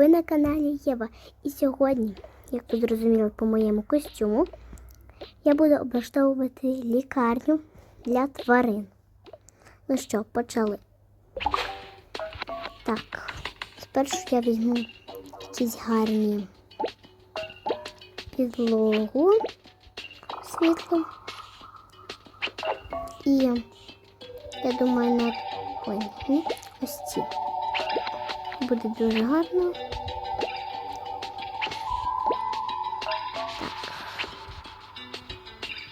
Ви на каналі Єва. І сьогодні, як ви зрозуміли по моєму костюму, я буду облаштовувати лікарню для тварин. Ну що, почали. Так, спершу я візьму якісь гарні підлогу світло. І я думаю, на ой, ось ці. Буде дуже гарно.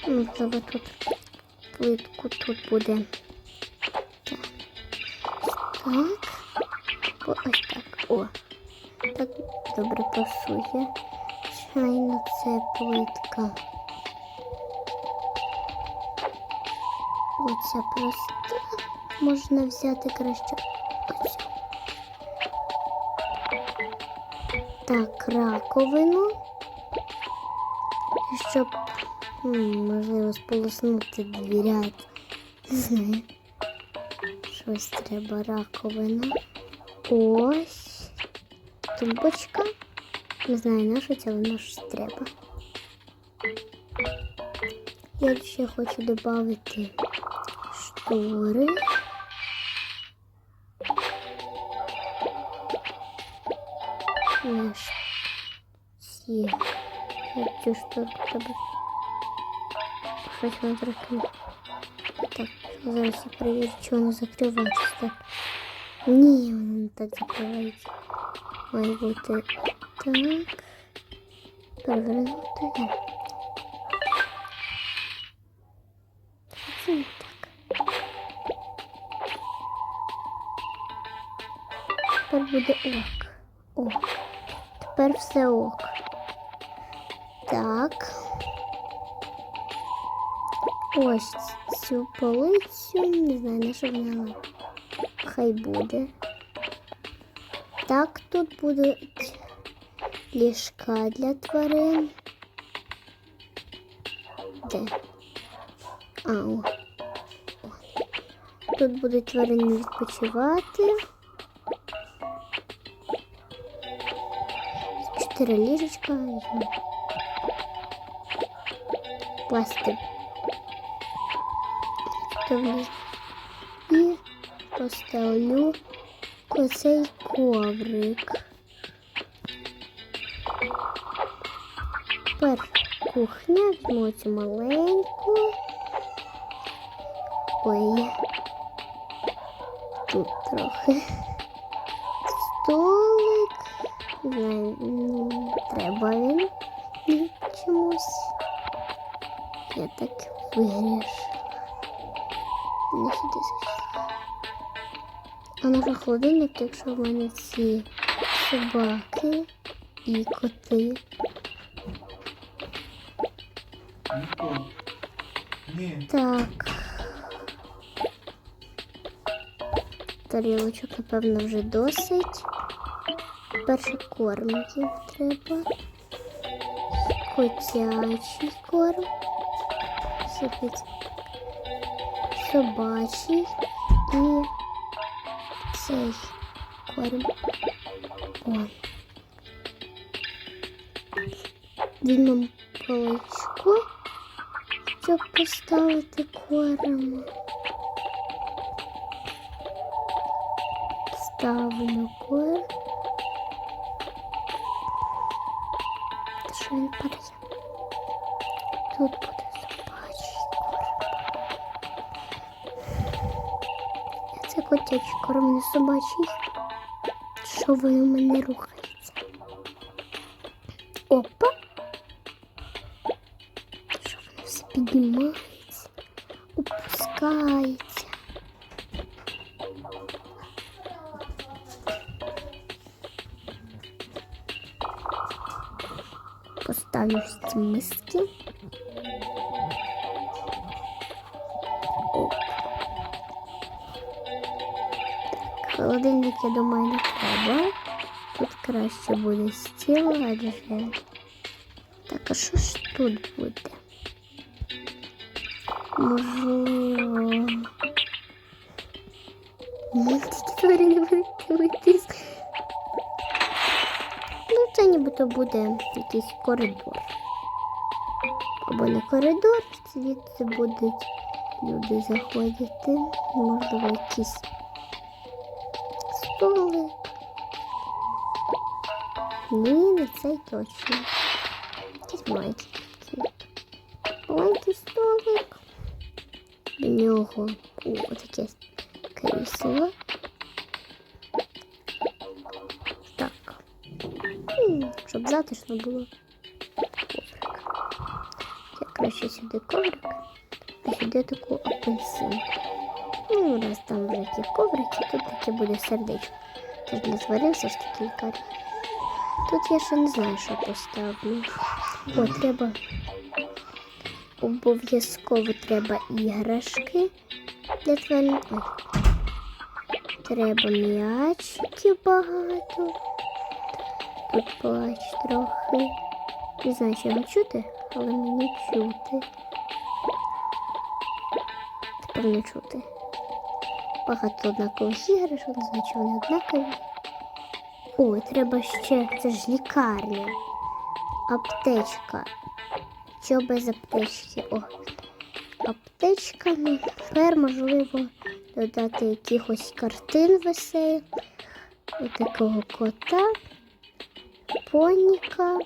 Так. Можливо, тут плитку тут буде. Так. Так. Ось так. О. Так добре пасує. Звичайно, це плитка. Оця проста. Можна взяти краще. Так, раковину. Щоб, можливо, сполоснути двірят. Не. Щось треба раковина. Ось. Тумбочка. Не знаю, на що це, але щось треба. Я ще хочу додати штори. цю шторку треба. Щось воно трохи. Так, зараз я перевірю, чи воно закривається. Так. Ні, воно не так закривається. Має бути так. Перевернути. Це не так. Тепер буде ок. О, тепер все ок. Так. Ось цю полицю. Не знаю, на що вона. Хай буде. Так, тут будуть ліжка для тварин. Де? А. О. Тут будуть тварини відпочивати. Чотири ліжечка. Класти. І поставлю оцей коврик. Тепер кухня, візьму цю маленьку. Ой. Тут трохи. Столик. Не знаю, треба він чомусь. Я так вирішила. Не сюди зайшла. А може холодильник, якщо в мене ці собаки і коти. Так. Тарілочок, напевно, вже досить. Перше кормки треба. Котячий корм. Сипить собачий і цей корм. О. Візьмемо поличку, щоб поставити корм. Ставлю корм. Та Що він падає? Тут котячий корм, собачий. Що ви у мене рухається? Думаю, не. Тут краще буде стіл, адже. Так, а що ж тут буде? Можливо. Мультики тварини будуть дивитись. нібито буде якийсь коридор. Або не коридор, звідси будуть люди заходити. Можливо, якісь столик. Ні, не цей точно. Якийсь маленький. Маленький столик. До нього о, таке крісло. Так. Щоб затишно було. Коврик. Я краще сюди коврик, а сюди таку апельсинку. Ну, раз там вже які коврики, тут таке буде сердечко. Тож не зварився ж такий лікар. Тут я ще не знаю, що поставлю. О, треба. Обов'язково треба іграшки для тварин. Треба м'ячиків багато. Тут плач трохи. Не знаю, чи його чути, але мені чути. Тепер не чути. Багато однакових іграшок, чи вони однакові. О, треба ще. Це ж лікарня. Аптечка. Що без аптечки? О. Аптечка. Ну, тепер можливо додати якихось картин веселих. Такого кота, поніка.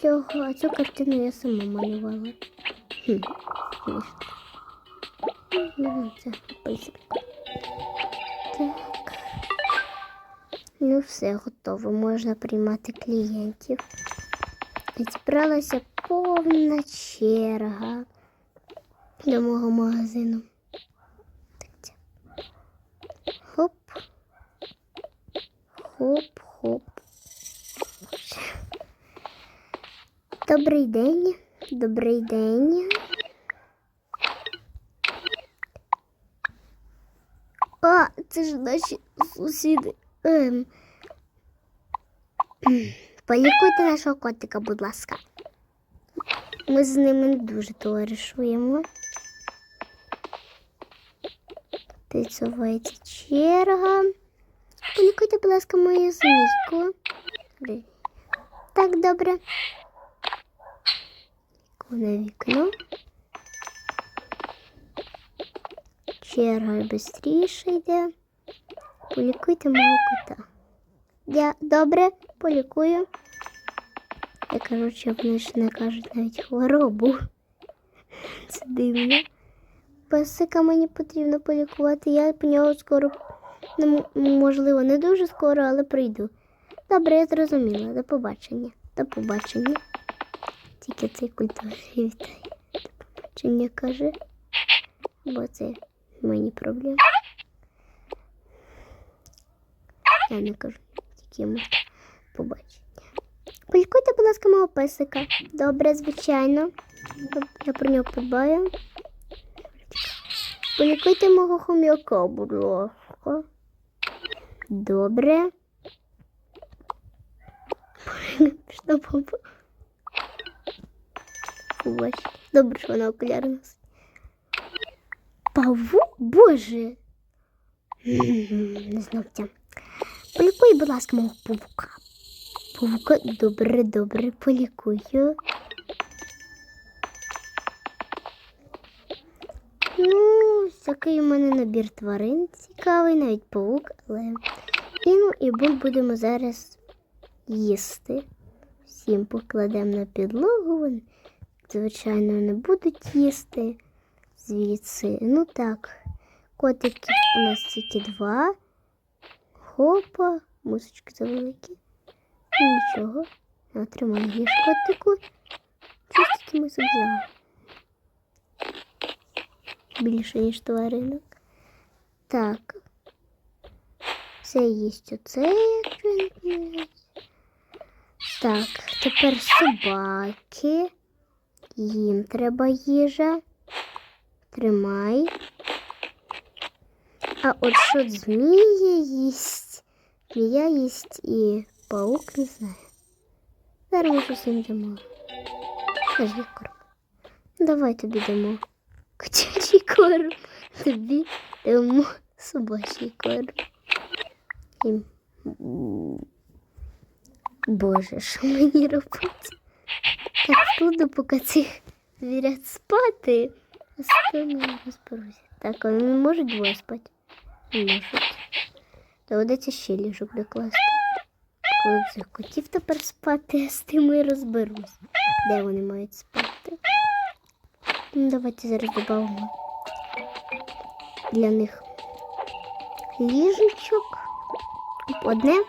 Цього, а цю картину я сама малювала. Хм. Так. Ну, все готово. Можна приймати клієнтів. Зібралася повна черга до мого магазину. Так. Хоп. Хоп, хоп. Добрий день. Добрий день. А, це ж наші сусіди. Ем. Полікуйте нашого котика, будь ласка. Ми з ними дуже товаришуємо. Підсувається черга. Полікуйте, будь ласка, мою змійку. Так, добре. Вікно. Черга швидше йде. Полікуйте мого кота. Я добре полікую. Я що вони ж не кажуть навіть хворобу. Це дивно. Песика мені потрібно полікувати. Я по нього скоро, ну, можливо, не дуже скоро, але прийду. Добре, я зрозуміла. До побачення. До побачення. Тільки цей культурний вітає. До побачення каже. Бо це мені проблеми. Я не кажу, тільки йому побачення. Полікуйте, будь ласка, мого песика. Добре, звичайно. Я про нього подбаю. Полікуйте мого хом'яка, будь ласка. Добре. Що? Добре, що вона окуляри носить. Павук? Боже. Не знав ця. Полікуй, будь ласка, мого павука. Павука, добре, добре, полікую. Ну, ось такий у мене набір тварин цікавий, навіть павук, але. І ну і бул будемо зараз їсти. Всім покладемо на підлогу. Звичайно, не будуть їсти звідси. Ну так, котики у нас тільки два. Хопа, мусочки завеликі. Ну, Нічого. Отримали їж котику. Чистики ми собі. Більше, ніж тваринок. Так. Це їсть оце, якщо не. Так, тепер собаки. Їм треба їжа. Тримай. А от що змія їсть, змія їсть і паук не знаю. Зараз ми щось їм дамо. Теж є корм. Давай тобі дамо. Котячий корм. Тобі дамо собачий корм. Їм. Боже, що мені робити? Так складно, поки цих звірят спати. Я розберуся. Так, вони не можуть двоє спати? Не можуть. Доведеться ще ліжок докласти. Коли цих котів тепер спати, я з і розберусь. Де вони мають спати? Ну, давайте зараз додамо для них ліжечок. Об одне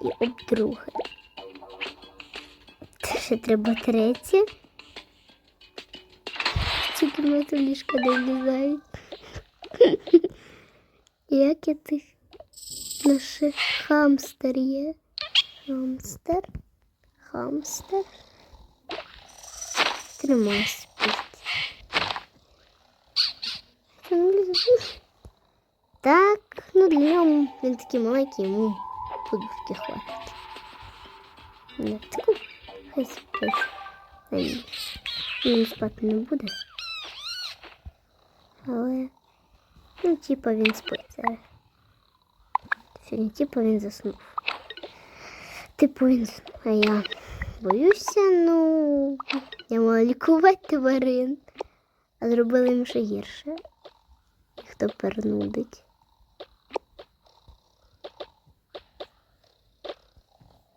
і об друге. Ще треба третє. Ці кімнати ліжка не влізають. Як я тих наше хамстер є. Хамстер. Хамстер. Тримай спить. Це не влізе. Так, ну для нього він такий маленький, йому подушки хватить. Не таку, хай спить. На ніч. Він спати не буде. Але, ну, типа він спить зараз. Сьогодні, типа він заснув. Типу він заснув, а я боюся, ну, я мала лікувати тварин, а зробили їм ще гірше. Їх тепер нудить.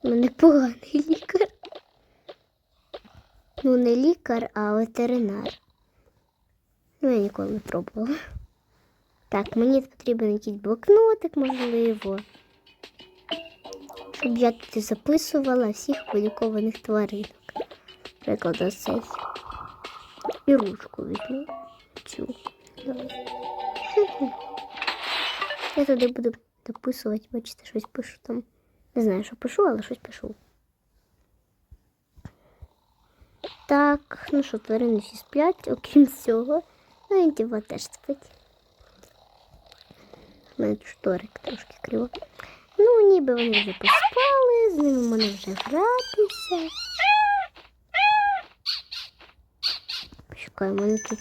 У мене поганий лікар. Ну, не лікар, а ветеринар. Ну, я ніколи не пробувала. Так, мені потрібен якийсь блокнотик, можливо. Щоб я тут записувала всіх полікованих тваринок. Наприклад, цей. І ручку візьму. Цю. Я туди буду дописувати, бачите, щось пишу там. Не знаю, що пишу, але щось пишу. Так, ну що, тварини всі сплять, окрім цього. Ну, індіва теж спить. У шторик трошки криво. Ну, ніби вони вже поспали, з ними можна вже гратися. Почекай, у мене тут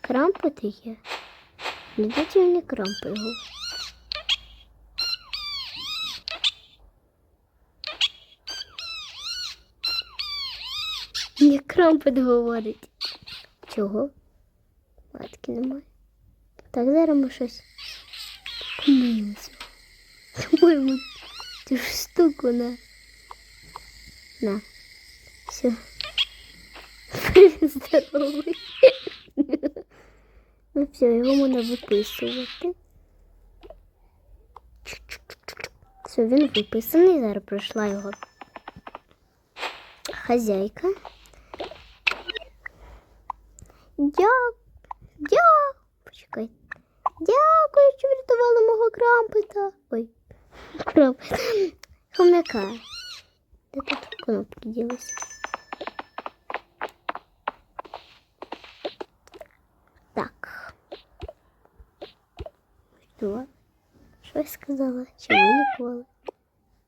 крампити є. Не дайте мені крампи його. Мені крампит говорить. Чого? Матки немає. Так, зараз ми щось помиємося. По-моєму, цю штуку на. На. Все. Здоровий. Ну все, його можна виписувати. Все, він виписаний. Зараз пройшла його хазяйка. Дякую. Дякую. Почекай. Дякую, що врятували мого крампета. Ой, крампета. Хомяка. Де тут кнопки ділися? Так. Що? Що я сказала? Чи вилікували?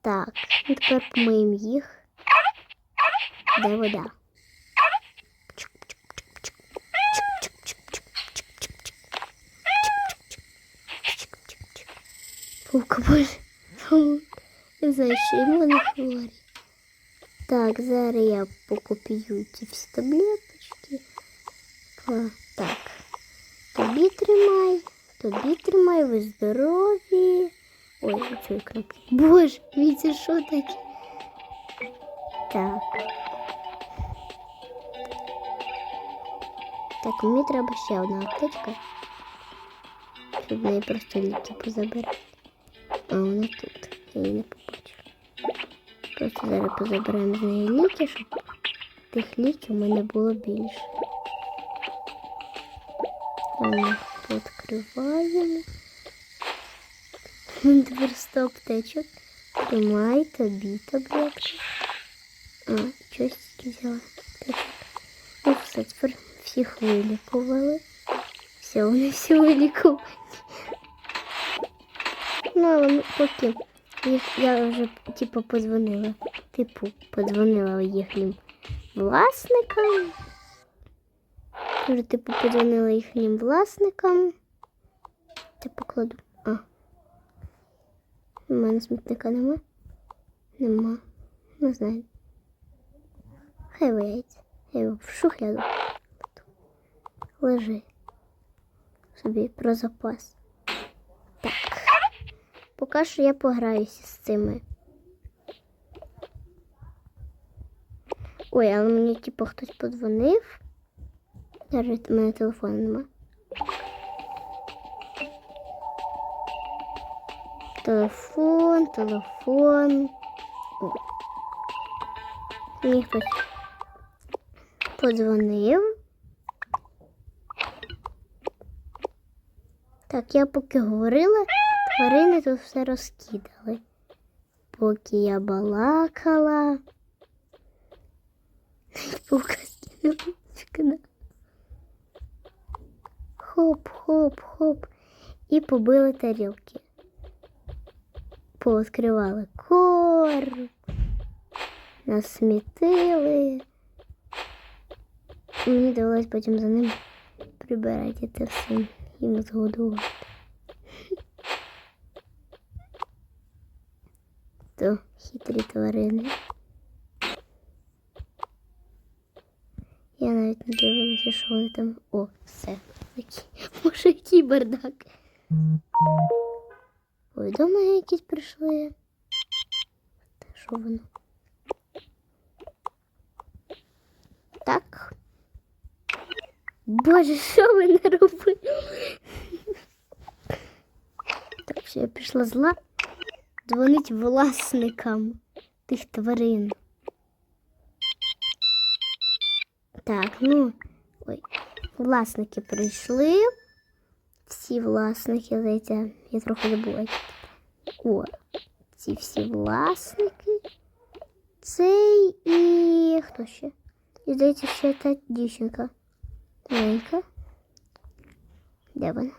Так, ну тепер помиємо їх. Де вода? Паука боже. Паук. Не знаю, що йому не говорить. Так, зараз я покопію ці всі таблеточки. Па- Так. Тобі тримай, тобі тримай, ви здорові. Ой, чую кнопки. Боже, Вітя, що таке? Так. Так, мені треба ще одна аптечка. Щоб в неї просто ліки позабирати. А вона тут. Я її не побачила. Просто зараз позабираємо з неї ліки, щоб тих ліків у мене було більше. Відкриваємо. Тепер 100 аптечок. Тримай тобі таблетки. А, щось взяла. Ну, все, тепер всіх вилікували. Все, вони всі вилікувані. Ну, поки я вже типу подзвонила. Типу, подзвонила їхнім власникам. Вже типу подзвонила їхнім власникам. Та покладу. А. У мене смітника нема? Нема. Не знаю. Хай валяється. Я його в шухляду. Лежи. Собі про запас. Поки що я пограюся з цими. Ой, але мені типу хтось подзвонив. Навіть у мене телефону нема. Телефон, телефон. О. Мені хтось подзвонив. Так, я поки говорила, тварини тут все розкидали. Поки я балакала. Паука скинула. Хоп, хоп, хоп. І побили тарілки. Пооткривали корм. Насмітили. Мені довелось потім за ним прибирати це все їм згодувати. То хитрі тварини. Я навіть не дивилася, що вони там. О, все. Який- Може, який бардак. Повідомлення якісь прийшли. Та що воно? Так. Боже, що ви наробили? Так, все, я пішла зла. Дзвонить власникам тих тварин. Так, ну. Ой, власники прийшли. Всі власники, здається, я трохи забула. О, ці всі власники. Цей і хто ще? І здається, ще та дівчинка. Маленька. Де вона?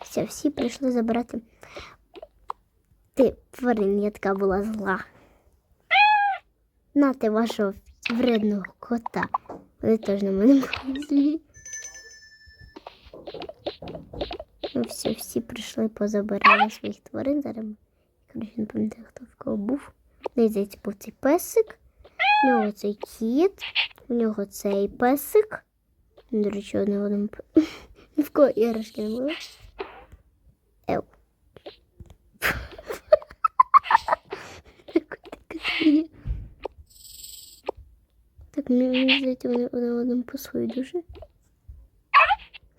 Все, всі прийшли забирати. Ти тварин, була зла. Нате вашого вредного кота. Вони теж на мене злі. Ну все, всі прийшли, позабирали своїх тварин. Зараз коротше, не пам'ятаю, хто в кого був. Здається, був цей песик. У нього цей кіт, у нього цей песик. До речі, одне в кого іграшки не було. Ев. Котика свиня. Так, мені здається, вони в одному пасують дуже.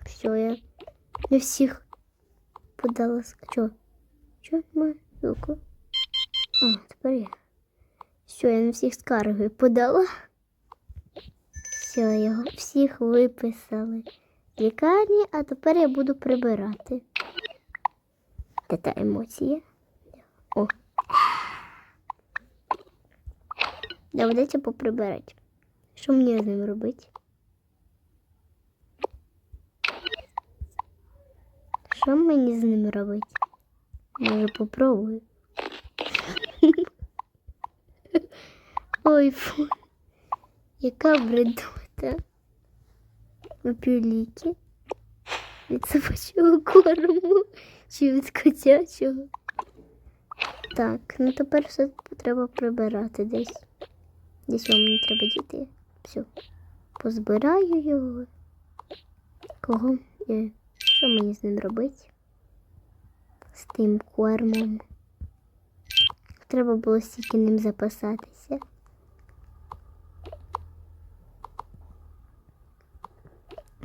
Все, я не всіх подала. Чо? Чо немає звуку? А, тепер я. Все, я на всіх скарги подала. Все, його всіх виписали в лікарні, а тепер я буду прибирати. Де та емоція? О. Доведеться поприбирати. Що мені з ним робити? Що мені з ним робити? Може попробую. Ой, фу. Яка бредота. Вип'ю ліки. Від собачого корму чи від котячого. Так, ну тепер все треба прибирати десь. Десь вам не треба діти. Все. Позбираю його. Кого? Е, Що мені з ним робити? З тим кормом. Треба було стільки ним запасатися.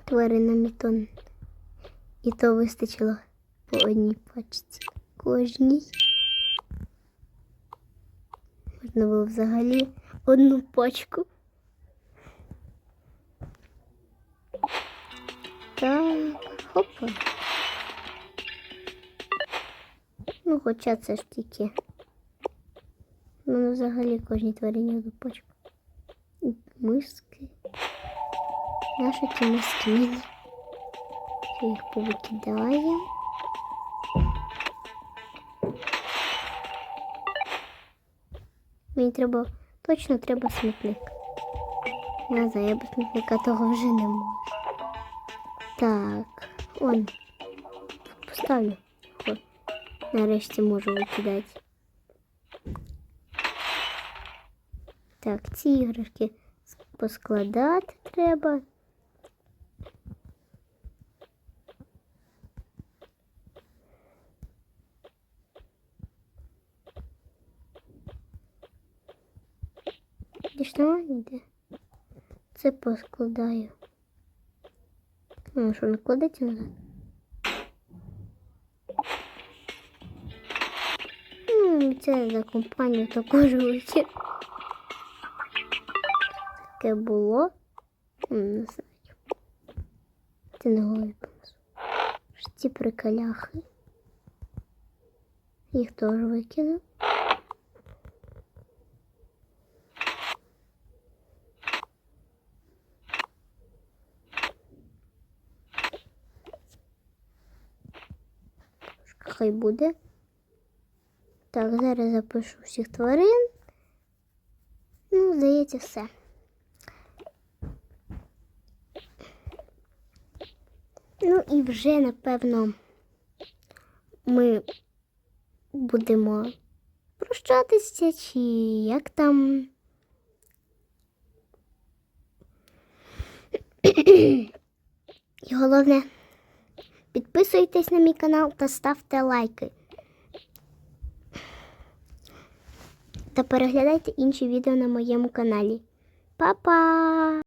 Тваринам і то, і то вистачило по одній пачці кожній. Можна було взагалі одну пачку. Так, хопа. Ну, хоча це ж тільки. Ну, взагалі кожній тварині одну пачку. Миски. Наші ті миски мені. Ще їх повикидаємо. Мені треба, точно треба смітник. Не знаю, я без смітника того вже не можу. Так, он. Поставлю. О, нарешті можу викидати. Так, ці іграшки поскладати треба. Дійшла йде. Це поскладаю. Ну, що, не кладеться назад? Ну, це за компанію також вийти. Таке було. Не знаю. Це не голові понесу. Ці приколяхи. Їх теж викину. Хай буде. Так, зараз запишу всіх тварин. Ну, здається, все. Ну і вже, напевно, ми будемо прощатися, чи як там. І головне, підписуйтесь на мій канал та ставте лайки. Та переглядайте інші відео на моєму каналі. Па-па!